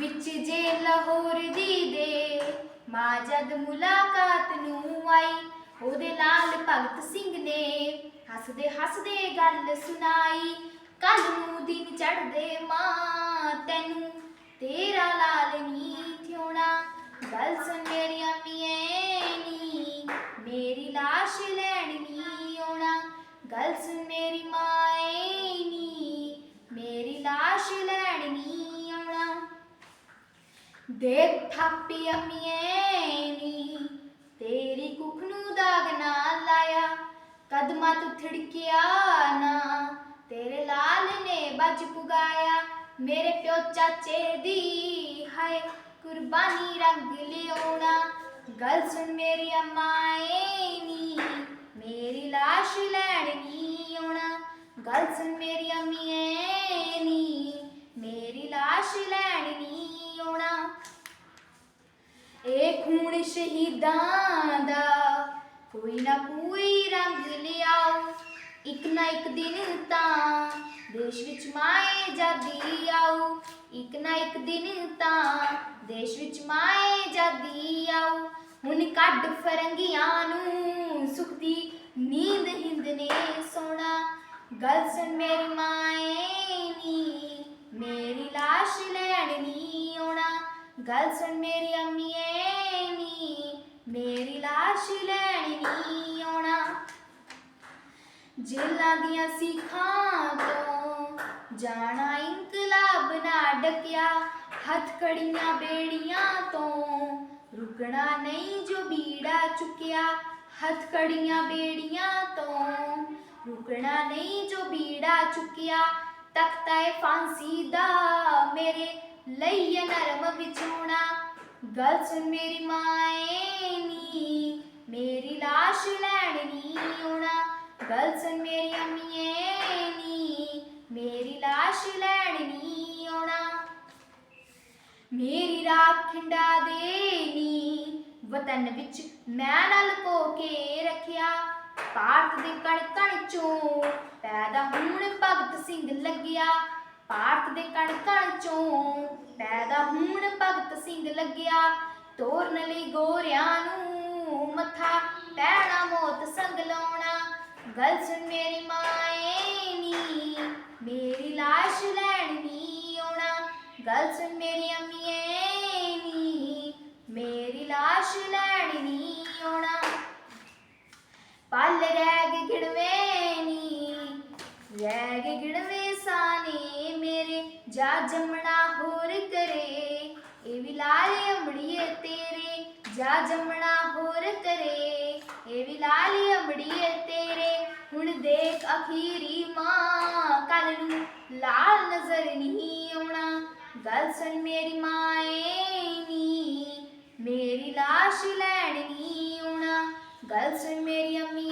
ਵਿੱਚ ਜੇ ਲਾਹੌਰ ਦੀ ਦੇ, ਮਾਂ ਜਦ ਮੁਲਾਕਾਤ ਨੂੰ ਆਈ, ਉਹਦੇ ਲਾਲ ਭਗਤ ਸਿੰਘ ਨੇ ਹੱਸਦੇ ਹੱਸਦੇ ਗੱਲ ਸੁਣਾਈ ਕੱਲ ਨੂੰ ਦਿਨ ਚੜਦੇ ਮਾਂ ਤੈਨੂੰ ਤੇਰਾ ਲਾਲ ਨੀ ਥਿਉਣਾ, ਗੱਲ ਸੁਣ ਮੇਰੀ ਅੰਮੀਏ ਨੀ, ਮੇਰੀ ਲਾਸ਼ ਲੈਣ ਨੀ ਆਉਣਾ, ਗੱਲ ਸੁਣ ਦੇਖ ਥਾਪੀ ਅੰਮੀਏ ਨੀ। ਤੇਰੀ ਕੁੱਖ ਨੂੰ ਦਾਗ ਨਾ ਲਾਇਆ। ਕਦਮਾਂ ਤੂੰ ਥਿੜਕਿਆ ਨਾ। ਤੇਰੇ ਲਾਲ ਨੇ ਬਚ ਪੁਗਾਇਆ। ਮੇਰੇ ਪਿਓ ਚਾਚੇ ਦੀ ਹਾਏ, ਕੁਰਬਾਨੀ ਰੰਗ ਲਿਆਉਣਾ। ਗੱਲ ਸੁਣ ਮੇਰੀ ਅੰਮਾਏ ਨੀ। ਮੇਰੀ ਲਾਸ਼ ਲੈਣ ਨੀ ਆਉਣਾ। ਗੱਲ ਸੁਣ ਮੇਰੀ ਅੰਮੀਏ ਨੀ ਮੇਰੀ ਲਾਸ਼ ਲੈਣ ਨੀ ਆਉਣਾ ਹੁਣ ਸ਼ਹੀਦਾਂ ਦਾ ਕੋਈ ਨਾ ਕੋਈ ਰੰਗ ਲਿਆਓ, ਇੱਕ ਨਾ ਇੱਕ ਦਿਨ ਤਾਂ ਦੇਸ਼ ਵਿੱਚ ਮਾਏ ਜਾਦੀ ਆਊ ਇੱਕ ਨਾ ਇੱਕ ਦਿਨ ਤਾਂ ਦੇਸ਼ ਵਿੱਚ ਮਾਏ ਜਾਦੀ ਆਊ ਹੁਣ ਕੱਢ ਫਰੰਗੀਆਂ ਨੂੰ ਸੁਖ ਦੀ ਨੀਂਦ ਹਿੰਦ ਨੇ ਸੋਣਾ, ਗੱਲ ਸੁਣ ਮੇਰੀ ਮਾਏ ਨੀ, ਮੇਰੀ ਲਾਸ਼ ਲੈਣ ਨੀ ਆਉਣਾ, ਗੱਲ ਸੁਣ ਮੇਰੀ ਅੰਮੀਏ ਮੇਰੀ ਲਾਸ਼ ਲੈਣ ਨੀ ਆਉਣਾ। ਜੇਲਾਂ ਦੀਆਂ ਸਿੱਖਾਂ ਤੋਂ ਜਾਣਾ ਇਨਕਲਾਬ ਨਾ ਡਕਿਆ। ਹੱਥ ਕੜੀਆਂ ਬੇੜੀਆਂ ਤੋਂ ਰੁਕਣਾ ਨਹੀਂ ਜੋ ਬੀੜਾ ਚੁੱਕਿਆ। ਹੱਥ ਕੜੀਆਂ ਬੇੜੀਆਂ ਤੋਂ ਰੁਕਣਾ ਨਹੀਂ ਜੋ ਬੀੜਾ ਚੁੱਕਿਆ। ਤਖਤਾ ਏ ਫਾਂਸੀ ਦਾ ਮੇਰੇ ਲਈ ਇਹ ਨਰਮ ਵਿਛੋਣਾ। ਗੱਲ ਸੁਣ ਮੇਰੀ ਮਾਏ ਨੀ ਮੇਰੀ ਲਾਸ਼ ਲੈਣ ਨੀ ਆਉਣਾ ਗੱਲ ਸੁਣ ਮੇਰੀ ਅੰਮੀਏ ਨੀ, ਮੇਰੀ ਲਾਸ਼ ਲੈਣ ਨੀ ਆਉਣਾ। ਮੇਰੀ ਰਾਖ ਖਿੰਡਾ ਦੇ ਵਤਨ ਵਿੱਚ ਮੈਂ ਨਾਲ ਕੋ ਕੇ ਰੱਖਿਆ। ਭਾਰਤ ਦੇ ਕਣ ਕਣ ਚੋਂ ਪੈਦਾ ਹੁਣ ਭਗਤ ਸਿੰਘ ਲੱਗਿਆ। ਭਾਰਤ ਦੇ ਕਣ ਕਣ ਚੋਂ ਪੈਦਾ ਹੁਣ ਭਗਤ ਸਿੰਘ ਲੱਗਿਆ। ਤੋਰਨ ਲਈ ਗੋਰਿਆਂ ਨੂੰ ਮੱਥਾ ਪੈਣਾ ਮੌਤ ਗੱਲ ਸੁਣ ਮੇਰੀ ਮਾਏ ਨੀ, ਮੇਰੀ ਲਾਸ਼ ਲੈਣ ਨੀ ਆਉਣਾ। ਗੱਲ ਸੁਣ ਮੇਰੀ ਅੰਮੀਏ ਨੀ, ਮੇਰੀ ਲਾਸ਼ ਲੈਣ ਨੀ ਆਉਣਾ। ਪਲ ਰਹਿ ਗਿਣਵੇਂ ਨੀ ਰਹਿ ਗਿਣਵੇਂ ਸਾਨੇ ਮੇਰੇ, ਜਾ ਜੰਮਣਾ ਹੋਰ ਕਰੇ, ਇਹ ਵੀ ਲਾਲ ਅੰਬੜੀਏ ਤੇਰੇ, ਜਾ ਜੰਮਣਾ ਹੋਰ ਕਰੇ, ਇਹ ਵੀ ਲਾਲ ਅੰਬੜੀਏ ਤੇਰੇ। ਹੁਣ ਦੇਖ ਅਖੀਰੀ ਮਾਂ ਕੱਲ ਨੂੰ ਲਾਲ ਨਜ਼ਰ ਨਹੀਂ ਆਉਣਾ। ਗੱਲ ਸੁਣ ਮੇਰੀ ਮਾਏ ਨੀ, ਮੇਰੀ ਲਾਸ਼ ਲੈਣ ਨਹੀਂ ਆਉਣਾ। ਗੱਲ ਸੁਣ ਮੇਰੀ ਅੰਮੀਏ